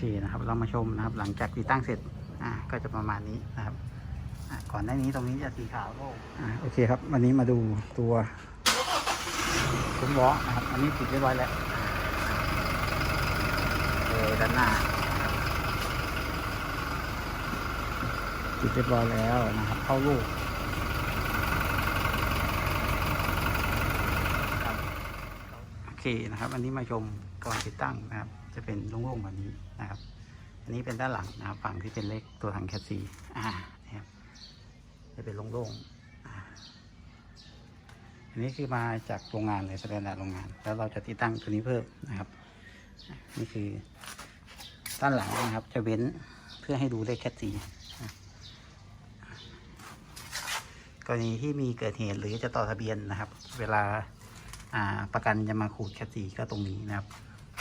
เคนะครับเรามาชมนะครับ หลังจากติดตั้งเสร็จอ่าก็จะประมาณนี้นะครับอ่าก่อนหน้านี้ตรงนี้จะสีขาวโล่งอ่าโอเคครับ วันนี้มาดูตัวซุ้มล้อนะครับ อันนี้ติดเรียบร้อยแล้วเลยด้านหน้าติดเรียบร้อยแล้วนะครับ เข้าลูกโอเคนะครับ อันนี้มาชมก่อนติดตั้งนะครับ จะเป็นโล่งๆแบบนี้นะครับ อันนี้เป็นด้านหลังนะครับฝั่งที่เป็นเลขตัวถังแคสซีอ่านะครับจะเป็นโล่งๆอันนี้คือมาจากโรงงานเลยแสดงจากโรงงาน แล้วเราจะติดตั้งตัวนี้เพิ่มนะครับ นี่คือ ด้านหลังนะครับ จะเว้นเพื่อให้ดูเลขแคสซีกรณีที่มีเกิดเหตุหรือจะต่อทะเบียนนะครับ เวลาอ่าประกันจะมาขูดแคสซีก็ตรงนี้นะครับ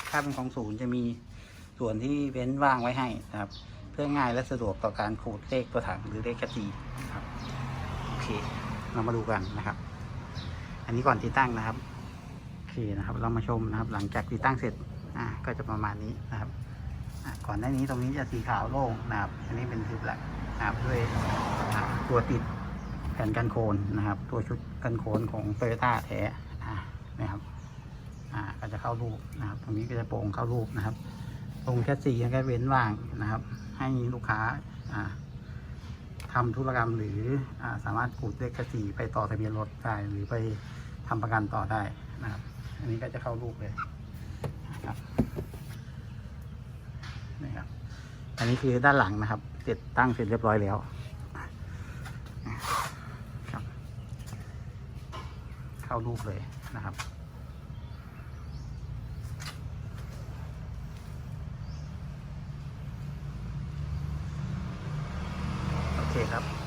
ถ้าเป็นของศูนย์จะมีส่วนที่เว้นว่างไว้ให้นะครับ เพื่อง่ายและสะดวกต่อการขูดเลขตัวถังหรือเลขกระจีนะครับโอเค เรามาดูกันนะครับ อันนี้ก่อนติดตั้งนะครับโอเคนะครับ เรามาชมนะครับ หลังจากติดตั้งเสร็จอ่าก็จะประมาณนี้นะครับก่อนหน้านี้ตรงนี้จะสีขาวโล่งนะครับ อันนี้เป็นทึบหละนะครับด้วยตัวติดแผ่นกันโคนนะครับ ตัวชุดกันโคนของโตโยต้าแท้นะครับ จะเข้ารูปนะครับ ตรงนี้ก็จะโป่งเข้ารูปนะครับตรงแค่สซีก็เว้นว่างนะครับ ให้ลูกค้าอ่าทำธุรกรรมหรืออสามารถขูดเลขแคสซีไปต่อทะเบียนรถได้หรือไปทำประกันต่อได้นะครับ อันนี้ก็จะเข้ารูปเลยนะครับนี่ครับ อันนี้คือด้านหลังนะครับ เสร็จตั้งเสร็จเรียบร้อยแล้วครับเข้ารูปเลยนะครับ โอเค ครับ